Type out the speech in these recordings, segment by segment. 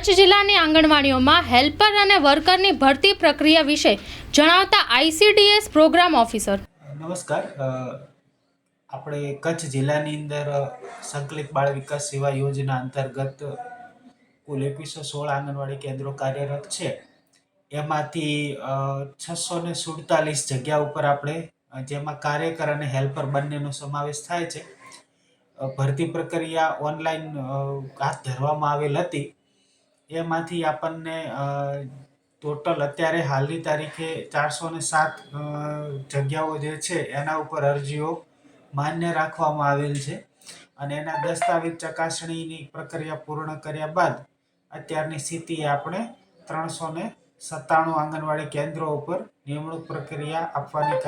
કચ્છ જિલ્લાની આંગણવાડીઓમાં હેલ્પર અને વર્કરની ભરતી પ્રક્રિયા વિશે જણાવતા આઈસીડીએસ પ્રોગ્રામ ઓફિસર. નમસ્કાર. આપણે કચ્છ જિલ્લાની અંદર સંકલિત બાળ વિકાસ સેવા યોજના અંતર્ગત કુલ એકવીસો સોળ આંગણવાડી કેન્દ્રો કાર્યરત છે. એમાંથી છસો ને સુડતાલીસ જગ્યા ઉપર આપણે જેમાં કાર્યકર અને હેલ્પર બંનેનો સમાવેશ થાય છે. ભરતી પ્રક્રિયા ઓનલાઈન હાથ ધરવામાં આવેલ હતી. એમાંથી આપણને ટોટલ અત્યારે હાલની તારીખે ચારસો ને સાત જગ્યાઓ જે છે એના ઉપર અરજીઓ માન્ય રાખવામાં આવેલ છે અને એના દસ્તાવેજ ચકાસણીની પ્રક્રિયા પૂર્ણ કર્યા બાદ અત્યારની સ્થિતિએ આપણે ત્રણસો ને સત્તાણું આંગણવાડી કેન્દ્રો ઉપર નિમણૂક પ્રક્રિયા આપવાની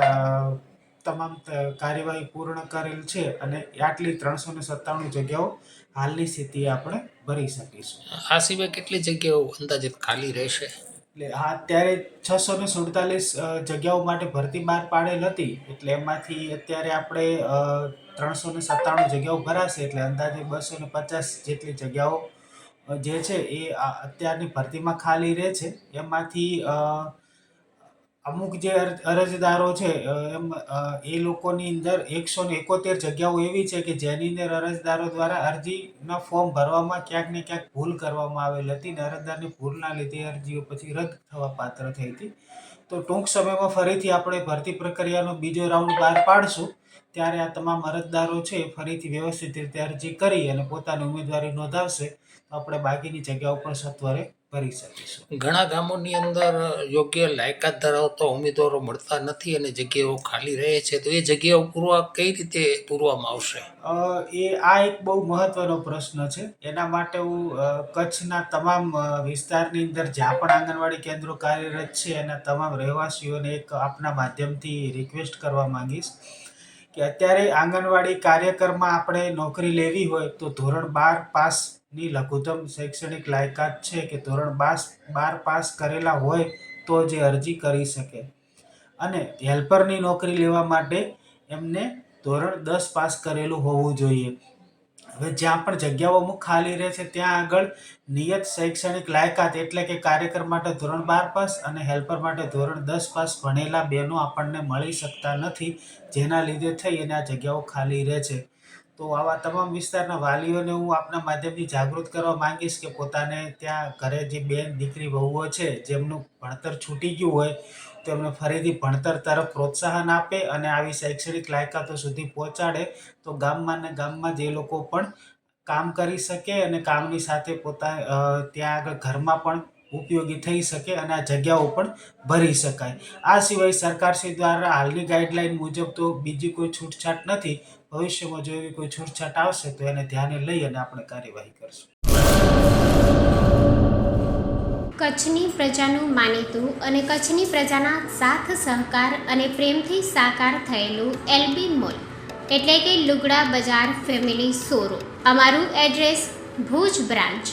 તમામ કાર્યવાહી પૂર્ણ કરેલ છે અને આટલી ત્રણસો ને સત્તાણું જગ્યાઓ હાલની સ્થિતિએ આપણે ભરી શકીશું. આ સિવાય કેટલી જગ્યાઓ અંદાજિત ખાલી રહેશે? એટલે હા અત્યારે છસો ને સુડતાલીસ જગ્યાઓ માટે ભરતી બહાર પાડેલ હતી એટલે એમાંથી અત્યારે આપણે ત્રણસો ને સત્તાણું જગ્યાઓ ભરાશે એટલે અંદાજે બસો ને પચાસ જેટલી જગ્યાઓ જે છે એ અત્યારની ભરતીમાં ખાલી રહે છે. એમાંથી અમુક જે અર- અરજદારો છે એમ એ લોકોની અંદર એકસો ને એકોતેર જગ્યાઓ એવી છે કે જેની અંદર અરજદારો દ્વારા અરજીના ફોર્મ ભરવામાં ક્યાંક ને ક્યાંક ભૂલ કરવામાં આવેલ હતી ને અરજદારની ભૂલના લીધે અરજીઓ પછી રદ થવા પાત્ર થઈ હતી. તો ટૂંક સમયમાં ફરીથી આપણે ભરતી પ્રક્રિયાનો બીજો રાઉન્ડ બહાર પાડશું. ત્યારે આ તમામ અરજદારો છે ફરીથી વ્યવસ્થિત રીતે અરજી કરી અને પોતાની ઉમેદવારી નોંધાવશે. તો આપણે બાકીની જગ્યાઓ પણ સત્વરે ભરી શકીશું ઘણા ગામોની અંદર યોગ્ય લાયકાત ધરાવતા ઉમેદવારો મળતા નથી અને જગ્યાઓ ખાલી રહે છે. તો એ જગ્યાઓ પૂરવા કઈ રીતે પૂરવામાં આવશે? એ આ એક બહુ મહત્વનો પ્રશ્ન છે. એના માટે હું કચ્છના તમામ વિસ્તારની અંદર જ્યાં પણ આંગણવાડી કેન્દ્રો કાર્યરત છે એના તમામ રહેવાસીઓને એક આપના માધ્યમથી રિક્વેસ્ટ કરવા માંગીશ. કે અત્યારે આંગણવાડી કાર્યકરમાં આપણે નોકરી લેવી હોય તો ધોરણ બાર પાસની લઘુત્તમ શૈક્ષણિક લાયકાત છે કે ધોરણ બાસ બાર પાસ કરેલા હોય તો જે અરજી કરી શકે. અને હેલ્પરની નોકરી લેવા માટે એમને ધોરણ દસ પાસ કરેલું હોવું જોઈએ. હવે જ્યાં પણ જગ્યાઓ અમુક ખાલી રહે છે, ત્યાં આગળ નિયત શૈક્ષણિક લાયકાત એટલે કે કાર્યકર માટે ધોરણ બાર પાસ અને હેલ્પર માટે ધોરણ દસ પાસ ભણેલા બહેનો આપણને મળી શકતા નથી, જેના લીધે થઈ અને આ જગ્યાઓ ખાલી રહે છે. તો આવા તમામ વિસ્તારના વાલીઓને હું આપના માધ્યમથી જાગૃત કરવા માંગીશ કે પોતાને ત્યાં ઘરે જે બેન દીકરી વહુઓ છે, જેમનું ભણતર છૂટી ગયું હોય, તો એમને ફરીથી ભણતર તરફ પ્રોત્સાહન આપે અને આવી શૈક્ષણિક લાયકાતો સુધી પહોંચાડે. તો ગામમાં ને ગામમાં જે લોકો પણ કામ કરી શકે અને કામની સાથે પોતા ત્યાં આગળ ઘરમાં પણ ઉપયોગી થઈ શકે અને આ જગ્યાઓ પણ ભરી શકાય. આ સિવાય સરકારશ્રી દ્વારા હાલની ગાઈડલાઈન મુજબ તો બીજી કોઈ છૂટછાટ નથી. ભવિષ્યમાં જો એવી કોઈ છૂટછાટ આવશે તો એને ધ્યાને લઈ અને આપણે કાર્યવાહી કરશું. કચ્છની પ્રજાનું માનીતું અને કચ્છની પ્રજાના સાથ, સહકાર અને પ્રેમથી સાકાર થયેલું એલબી મોલ. એટલે કે લુગડા બજાર ફેમિલી શોરૂમ. અમારું address Bhuj branch.